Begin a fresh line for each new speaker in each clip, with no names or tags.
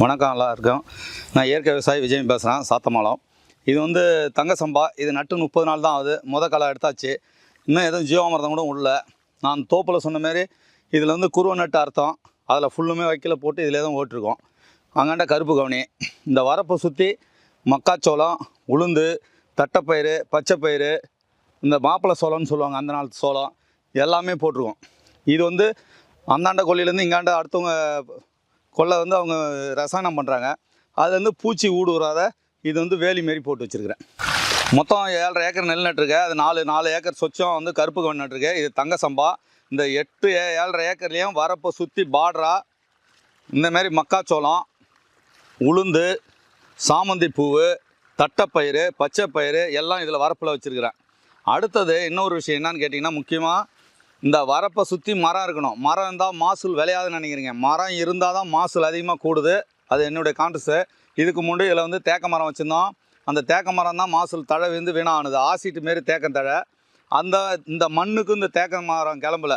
வணக்கம் நல்லா இருக்கும் நான் இயற்கை விவசாயி விஜயம் பேசுகிறேன் சாத்தமாலம். இது வந்து தங்க சம்பா இது நட்டு முப்பது நாள் தான் ஆகுது. முத களை எடுத்தாச்சு. இன்னும் எதுவும் ஜீவாமிரதம் கூட உள்ள நான் தோப்பில் சொன்ன மாதிரி இதில் வந்து குருவ நட்டு அர்த்தம் அதில் ஃபுல்லுமே வைக்கல போட்டு இதில் தான் ஓட்டிருக்கோம். அங்காண்ட கருப்பு கவுனி. இந்த வரப்பை சுற்றி மக்காச்சோளம் உளுந்து தட்டைப்பயிறு பச்சைப்பயிறு இந்த மாப்பிள்ளை சோளம்னு சொல்லுவாங்க அந்த நாள் சோளம் எல்லாமே போட்டிருக்கோம். இது வந்து அந்தாண்ட கொல்லிலேருந்து இங்காண்ட அடுத்தவங்க கொல்லை வந்து அவங்க ரசாயனம் பண்ணுறாங்க அது வந்து பூச்சி ஊடுறாத இது வந்து வேலி மாரி போட்டு வச்சுருக்கிறேன். மொத்தம் ஏழரை ஏக்கர் நெல் நட்டுருக்கேன் அது நாலு நாலு ஏக்கர் சொச்சம் வந்து கருப்பு கவன் நட்டுருக்கேன் இது தங்க சம்பா. இந்த எட்டு ஏ- ஏழரை ஏக்கர்லேயும் வரப்போ சுற்றி பார்டரா இந்தமாரி மக்காச்சோளம் உளுந்து சாமந்தி பூவு தட்டைப்பயிறு பச்சைப்பயிறு எல்லாம் இதில் வரப்பில் வச்சுருக்கிறேன். அடுத்தது இன்னொரு விஷயம் என்னன்னு கேட்டிங்கன்னா முக்கியமாக இந்த வரப்பை சுற்றி மரம் இருக்கணும். மரம் இருந்தால் மாசூல் விளையாதுன்னு நினைக்கிறீங்க. மரம் இருந்தால் தான் மாசூல் அதிகமாக கூடுது. அது என்னுடைய கான்ட்ரஸு இதுக்கு முன்னாடி இதில் வந்து தேக்க மரம் வச்சுருந்தோம். அந்த தேக்க மரம் தான் மாசூல் தழை வந்து வீணானது. ஆசிட்டு மாரி தேக்கம் தழை. அந்த இந்த மண்ணுக்கு இந்த தேக்க மரம் கிளம்பல.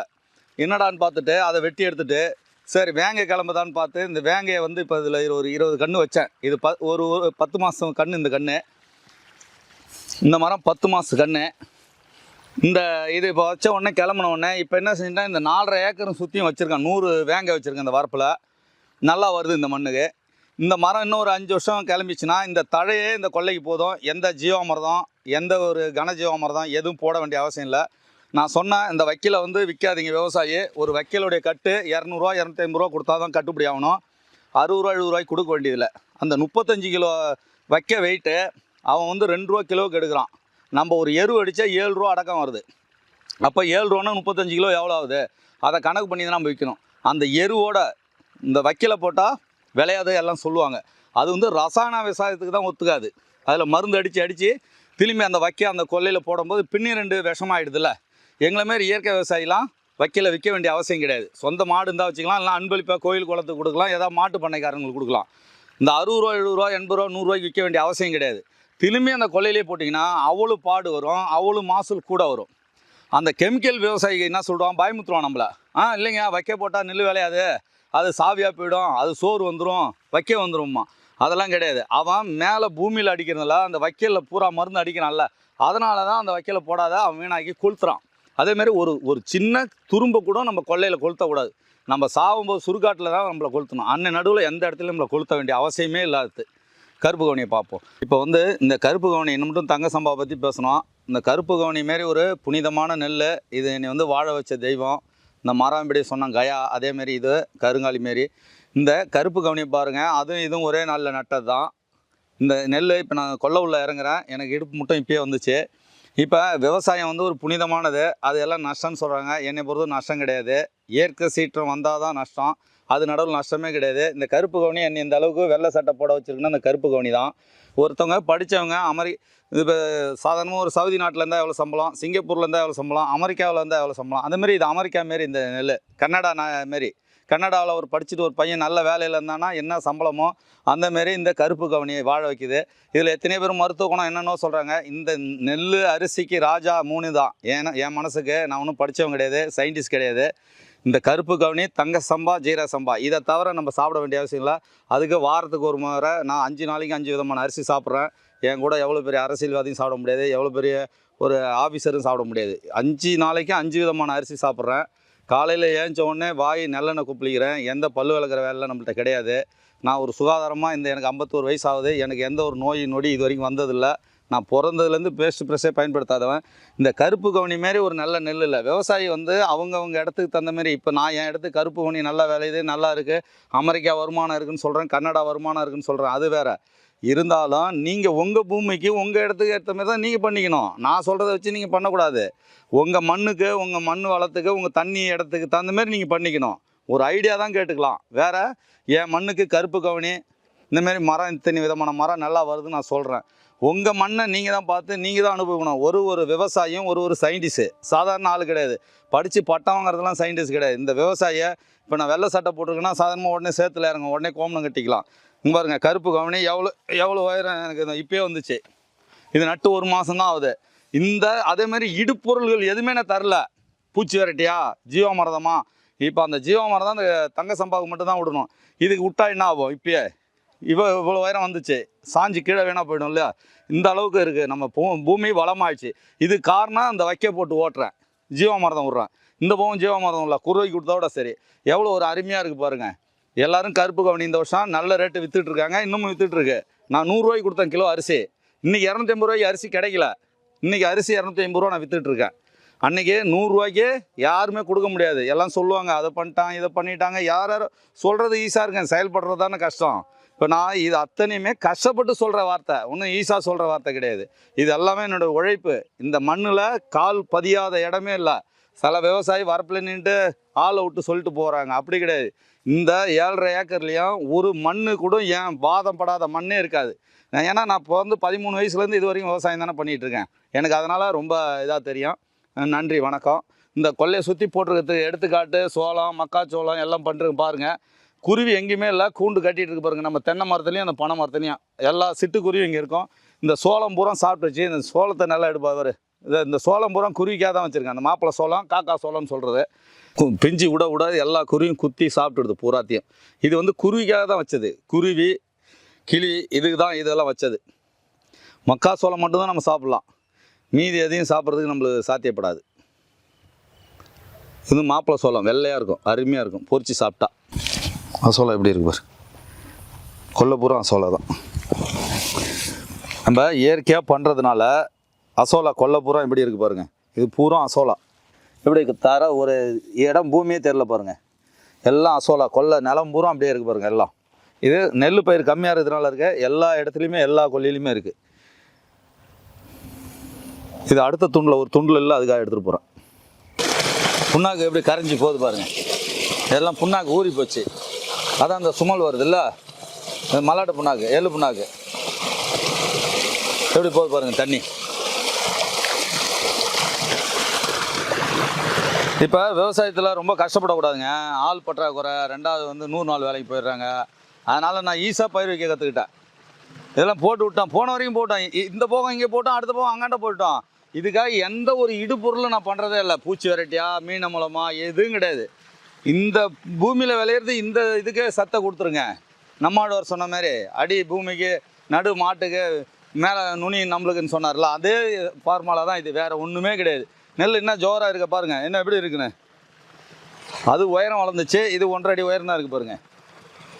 என்னடான்னு பார்த்துட்டு அதை வெட்டி எடுத்துட்டு சரி வேங்கை கிளம்புதான்னு பார்த்து இந்த வேங்கையை வந்து இப்போ இதில் ஒரு இருபது கன்று வச்சேன். இது ப ஒரு ஒரு பத்து மாதம் கன்று இந்த கன்று இந்த மரம் பத்து மாதம் கன்று இந்த இது இப்போ வச்ச உடனே கிளம்புன உடனே இப்போ என்ன செஞ்சுட்டா இந்த நாலரை ஏக்கரும் சுற்றியும் வச்சுருக்கேன். நூறு வேங்கை வச்சுருக்கேன் இந்த வரப்பில். நல்லா வருது இந்த மண்ணுக்கு. இந்த மரம் இன்னும் ஒரு அஞ்சு வருஷம் கிளம்பிச்சுன்னா இந்த தழையே இந்த கொல்லைக்கு போதும். எந்த ஜீவாமிரதம் எந்த ஒரு கன ஜீவாமிரதம் எதுவும் போட வேண்டிய அவசியம் இல்லை. நான் சொன்ன இந்த வக்கீலை வந்து விற்காதீங்க விவசாயி. ஒரு வக்கீலுடைய கட்டு இரநூறுவா இரநூத்தி ஐம்பது ரூபா கொடுத்தா தான் கட்டுப்படி ஆகணும். அறுபது ரூபா எழுபது ரூபாய்க்கு கொடுக்க வேண்டியதில்லை. அந்த முப்பத்தஞ்சு கிலோ வைக்க வெயிட்டு அவன் வந்து ரெண்டு ரூபா கிலோவுக்கு எடுக்கிறான். நம்ம ஒரு எரு அடித்தா ஏழு ரூபா அடக்கம் வருது. அப்போ ஏழு ரூபான்னா முப்பத்தஞ்சு கிலோ எவ்வளோ ஆகுது? அதை கணக்கு பண்ணி தான் நம்ம விற்கணும். அந்த எருவோட இந்த வைக்கல போட்டால் விளையாது எல்லாம் சொல்லுவாங்க. அது வந்து ரசாயன விவசாயத்துக்கு தான் ஒத்துக்காது. அதில் மருந்து அடித்து அடித்து திரும்பி அந்த வைக்க அந்த கொல்லையில் போடும்போது பின்னி ரெண்டு விஷமாயிடுதுல்ல. எங்களை மாரி இயற்கை விவசாயிலாம் வைக்கல விற்க வேண்டிய அவசியம் கிடையாது. சொந்த மாடு இருந்தால் வச்சுக்கலாம் இல்லை அன்பளிப்பாக கோயில் குளத்துக்கு கொடுக்கலாம் ஏதாவது மாட்டு பண்ணைக்காரங்களுக்கு கொடுக்கலாம். இந்த அறுபது ரூபா எழுபது ரூபா எண்பது ரூபா நூறுரூவாய்க்கு விற்க வேண்டிய அவசியம் கிடையாது. திரும்பி அந்த கொல்லையிலே போட்டிங்கன்னா அவ்வளோ பாடு வரும் அவ்வளோ மாசூல் கூட வரும். அந்த கெமிக்கல் விவசாயிகள் என்ன சொல்கிறான் பயமுத்துருவான் நம்மள. ஆ இல்லைங்க வைக்க போட்டால் நெல் விளையாது. அது சாவியாக போயிடும் அது சோறு வந்துடும் வைக்க வந்துடும்மா அதெல்லாம் கிடையாது. அவன் மேலே பூமியில் அடிக்கிறதுனால அந்த வைக்கலில் பூரா மருந்து அடிக்கிறான்ல. அதனால தான் அந்த வைக்கலை போடாத அவன் வீணாக்கி கொளுத்துறான். அதேமாரி ஒரு ஒரு சின்ன துரும்பை கூட நம்ம கொல்லையில் கொளுத்தக்கூடாது. நம்ம சாகும்போது சுருக்காட்டில் தான் நம்மளை கொளுத்தணும். அன்னை நடுவில் எந்த இடத்துலையும் நம்மளை கொளுத்த வேண்டிய அவசியமே இல்லாது கருப்பு கவுனியை பார்ப்போம். இப்போ வந்து இந்த கருப்பு கவுனி இன்னும் மட்டும் தங்க சம்பா பற்றி பேசணும். இந்த கருப்பு கவுனி மாரி ஒரு புனிதமான நெல் இது என்னை வந்து வாழ வச்ச தெய்வம். இந்த மராம்பிடி சொன்ன கயா அதேமாரி இது கருங்காலி மாரி. இந்த கருப்பு கவுனியை பாருங்கள் அதுவும் இதுவும் ஒரே நாளில் நட்டது தான் இந்த நெல் இப்போ நான் கொல்ல உள்ள இறங்குறேன். எனக்கு இடுப்பு மட்டும் இப்பயே வந்துச்சு. இப்போ விவசாயம் வந்து ஒரு புனிதமானது. அது எல்லாம் நஷ்டம்னு சொல்கிறாங்க என்னை பொறுத்தவரை நஷ்டம் கிடையாது. இயற்கை சீற்றம் வந்தால் தான் நஷ்டம். அது நடவில் நஷ்டமே கிடையாது. இந்த கருப்பு கவுனி என்ன இந்த அளவுக்கு வெள்ளை சட்டை போட வச்சிருக்குன்னா அந்த கருப்பு கவுனி தான் ஒருத்தவங்க படித்தவங்க அமெரி இது இப்போ சாதாரணமாக ஒரு சவுதி நாட்டில் இருந்தால் எவ்வளோ சம்பளம்? சிங்கப்பூரில் இருந்தால் எவ்வளோ சம்பளம்? அமெரிக்காவில் இருந்தால் எவ்வளோ சம்பளம்? அந்தமாரி இது அமெரிக்கா மாரி இந்த நெல் கன்னடா ந- மாரி. கன்னடாவில் ஒரு படிச்சுட்டு ஒரு பையன் நல்ல வேலையில் இருந்தானா என்ன சம்பளமோ அந்த மாரி இந்த கருப்பு கவனியை வாழ வைக்குது. இதில் எத்தனை பேர் மருத்துவ குணம் என்னென்னோ சொல்கிறாங்க இந்த நெல் அரிசிக்கு ராஜா மூணு தான் ஏன்னா என் மனசுக்கு நான் ஒன்றும் படித்தவன் கிடையாது சயின்டிஸ்ட் கிடையாது. இந்த கருப்பு கவுனி தங்க சம்பா ஜீரா சம்பா. இதை தவிர நம்ம சாப்பிட வேண்டிய அவசியம் இல்லை. அதுக்கு வாரத்துக்கு ஒரு முறை நான் அஞ்சு நாளைக்கு அஞ்சு விதமான அரிசி சாப்பிட்றேன். என் கூட எவ்வளோ பெரிய அரசியல்வாதியும் சாப்பிட முடியாது. எவ்வளோ பெரிய ஒரு ஆஃபீஸரும் சாப்பிட முடியாது. அஞ்சு நாளைக்கு அஞ்சு விதமான அரிசி சாப்பிட்றேன். காலையில் ஏஞ்ச உடனே வாய் நல்லெண்ணெய் குப்பிளிக்கிறேன். எந்த பல்லு விளக்குற வேலை நம்மள்ட்ட கிடையாது. நான் ஒரு சுகாதாரமாக இந்த எனக்கு ஐம்பத்தோரு வயசு ஆகுது. எனக்கு எந்த ஒரு நோய் நொடி இது வரைக்கும் வந்ததில்லை. நான் பிறந்ததுலேருந்து பேஸ்ட் ப்ரெஸ்ஸே பயன்படுத்தாதவன். இந்த கருப்பு கவனி மாரி ஒரு நல்ல நெல் இல்லை. விவசாயி வந்து அவங்கவுங்க இடத்துக்கு தகுந்த மாதிரி இப்போ நான் என் இடத்துக்கு கருப்பு கவனி நல்லா விளையுது நல்லா இருக்குது அமெரிக்கா வருமானம் இருக்குன்னு சொல்கிறேன் கன்னடா வருமானம் இருக்குன்னு சொல்கிறேன் அது வேறு. இருந்தாலும் நீங்கள் உங்கள் பூமிக்கு உங்கள் இடத்துக்கு ஏற்ற மாதிரி தான் நீங்கள் பண்ணிக்கணும். நான் சொல்கிறத வச்சு நீங்கள் பண்ணக்கூடாது. உங்கள் மண்ணுக்கு உங்கள் மண் வளத்துக்கு உங்கள் தண்ணி இடத்துக்கு தகுந்த மாதிரி நீங்கள் பண்ணிக்கணும். ஒரு ஐடியா தான் கேட்டுக்கலாம். வேறு என் மண்ணுக்கு கருப்பு கவனி இந்தமாரி மரம் இத்தனை விதமான மரம் நல்லா வருதுன்னு நான் சொல்கிறேன் உங்கள் மண்ணை நீங்கள் தான் பார்த்து நீங்கள் தான் அனுபவிக்கணும். ஒரு ஒரு விவசாயியும் ஒரு ஒரு சயின்டிஸ்ட்டு சாதாரண ஆள் கிடையாது. படித்து பட்டம் வாங்குறதுலாம் சயின்டிஸ்ட் கிடையாது. இந்த விவசாயியை இப்போ நான் வெள்ளை சட்டை போட்டிருக்கேன்னா சாதாரணமாக உடனே சேர்த்துல இறங்க உடனே கோமணம் கட்டிக்கலாம். இங்கே பாருங்க கருப்பு கவனி எவ்வளோ எவ்வளோ உயரம் எனக்கு இப்போயே வந்துச்சு. இது நட்டு ஒரு மாதம் தான் ஆகுது. இந்த அதே மாதிரி இடுப்பொருள்கள் எதுவுமே நான் தரல. பூச்சி வெரைட்டியா? ஜீவாமிரதமா இப்போ அந்த ஜீவாமிரதம் அந்த தங்க சம்பாவுக்கு மட்டும் தான் விடணும். இதுக்கு விட்டா என்ன ஆகும் இப்பயே? இவ்வளோ இவ்வளோ உயரம் வந்துச்சு. சாஞ்சி கீழே வேணா போயிடும் இல்லையா? இந்த அளவுக்கு இருக்குது நம்ம பூ பூமி வளமாயிடுச்சு. இது காரணம் அந்த வைக்க போட்டு ஓட்டுறேன். ஜீவாமிரதம் விட்றேன். இந்த பூவும் ஜீவாமிரதம் இல்லை. குருவைக்கு கொடுத்தோட சரி. எவ்வளோ ஒரு அருமையாக இருக்குது பாருங்கள் எல்லாரும் கருப்பு கவனி இந்த வருஷம் நல்ல ரேட்டு விற்றுட்ருக்காங்க இன்னமும் விற்றுட்ருக்கு நான் நூறுரூவாய்க்கு கொடுத்தேன் கிலோ அரிசி. இன்றைக்கி இரநூத்தி ஐம்பது ரூபாய்க்கு அரிசி கிடைக்கல. இன்னைக்கு அரிசி இரநூத்தி ஐம்பது ரூபா நான் விற்றுட்ருக்கேன் அன்றைக்கி நூறுரூவாய்க்கு யாருமே கொடுக்க முடியாது. எல்லாம் சொல்லுவாங்க. அதை பண்ணிட்டான் இதை பண்ணிட்டாங்க. யார் யாரோ சொல்கிறது ஈஸியாக இருக்கேன் செயல்படுறது தானே கஷ்டம். இப்போ நான் இது அத்தனையுமே கஷ்டப்பட்டு சொல்கிற வார்த்தை. ஒன்றும் ஈஸியாக சொல்கிற வார்த்தை கிடையாது. இது எல்லாமே என்னோட உழைப்பு. இந்த மண்ணில் கால் பதியாத இடமே இல்லை. சில விவசாயி வரப்பில் நின்றுட்டு ஆளை விட்டு சொல்லிட்டு போகிறாங்க அப்படி கிடையாது. இந்த ஏழரை ஏக்கர்லேயும் ஒரு மண்ணு கூட ஏன் பாதம் படாத மண்ணே இருக்காது. ஏன்னா நான் இப்போ வந்து பதிமூணு வயசுலேருந்து இது வரைக்கும் விவசாயம் தானே பண்ணிகிட்ருக்கேன் எனக்கு அதனால் ரொம்ப இதாக தெரியும். நன்றி வணக்கம். இந்த கொல்லையை சுற்றி போட்டிருக்கிறதுக்கு எடுத்துக்காட்டு சோளம் மக்காச்சோளம் எல்லாம் பண்ணுறது பாருங்கள் குருவி எங்கேயுமே இல்லை. கூண்டு கட்டிட்டு இருக்கு பாருங்க. நம்ம தென்னை மரத்துலையும் அந்த பனை மரத்துலையும். எல்லா சிட்டுக்குருவியும் இங்கே இருக்கும். இந்த சோளம் பூரா சாப்பிட்டுச்சு. இந்த சோளத்தை நல்லா எடுப்பார் இந்த இந்த சோளம் பூரா குருவிக்காக தான் வச்சுருக்கேன் அந்த மாப்பிளை சோளம் காக்கா சோளம்னு சொல்கிறது பிஞ்சு விட விட எல்லா குருவியும் குத்தி சாப்பிட்டுடுது பூராத்தையும். இது வந்து குருவிக்காக தான் வச்சது. குருவி கிளி இதுக்கு தான் இதெல்லாம் வச்சது. மக்காசோளம் மட்டும்தான் நம்ம சாப்பிட்லாம். மீதி எதையும் சாப்பிட்றதுக்கு நம்மளுக்கு சாத்தியப்படாது. இது மாப்பிளை சோளம். வெள்ளையாக இருக்கும். அருமையாக இருக்கும். பொறிச்சு சாப்பிட்டா. அசோலா எப்படி இருக்கு பாரு. கொல்லை அசோலா தான். நம்ம இயற்கையாக பண்ணுறதுனால அசோலா கொல்லை எப்படி இருக்கு பாருங்கள் இது பூரா அசோலா. எப்படி இருக்கு? தர ஒரு இடம் பூமியே தெரில பாருங்க. எல்லாம் அசோலா. கொல்லை நிலம் பூரா அப்படியே இருக்குது பாருங்கள் எல்லாம். இது நெல் பயிர் கம்மியாக இருக்கிறதுனால இருக்க. எல்லா இடத்துலையுமே எல்லா கொல்லையிலுமே இருக்குது இது அடுத்த துண்டில் ஒரு துண்டில் இல்லை அதுக்காக எடுத்துகிட்டு போகிறேன் புண்ணாக்கு எப்படி கரைஞ்சி போகுது பாருங்கள் எல்லாம் புண்ணாக்கு ஊறி போச்சு. அதான் அந்த சுமல் வருது இல்லை மலாட்டு புண்ணாக்கு எள்ளு புண்ணாக்கு. எப்படி போகுது பாருங்க தண்ணி. இப்போ விவசாயத்தில் ரொம்ப கஷ்டப்படக்கூடாதுங்க. ஆள் பற்றாக்குறை ரெண்டாவது வந்து நூறு நாள் வேலைக்கு போயிடுறாங்க. அதனால் நான் ஈஸியாக பயிர் வைக்க கற்றுக்கிட்டேன் இதெல்லாம் போட்டு விட்டான். போன வரைக்கும் போட்டான். இந்த போகம் இங்கே போட்டோம் அடுத்த போகம் அங்காண்ட போயிட்டோம். இதுக்காக எந்த ஒரு இடுபொருளும் நான் பண்ணுறதே இல்லை. பூச்சி வெரைட்டியாக மீன மூலமாக எதுவும் கிடையாது. இந்த பூமியில் விளையிறது இந்த இதுக்கே சத்தை கொடுத்துருங்க. நம்மாழ்வார் சொன்ன மாதிரி அடி பூமிக்கு நடு மாட்டுக்கு மேலே நுனி நம்மளுக்குன்னு சொன்னார்ல அதே ஃபார்முலா தான் இது. வேறு ஒன்றுமே கிடையாது. நெல் என்ன ஜோராக இருக்க பாருங்க. என்ன எப்படி இருக்குன்னு? அது உயரம் வளர்ந்துச்சு. இது ஒன்றரை அடி உயரம் தான் இருக்குது பாருங்கள்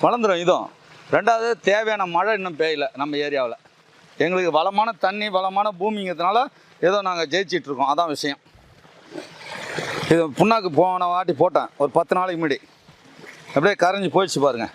வளர்ந்துடும் இதுவும். ரெண்டாவது தேவையான மழை இன்னும் பெய்யல நம்ம ஏரியாவில். எங்களுக்கு வளமான தண்ணி வளமான பூமிங்கிறதுனால ஏதோ நாங்கள் ஜெயிச்சிட்ருக்கோம் அதான் விஷயம். இது புண்ணாக்கு போன வாட்டி போட்டேன். ஒரு பத்து நாளைக்கு முன்னாடி. அப்படியே கரைஞ்சி போயிடுச்சு பாருங்கள்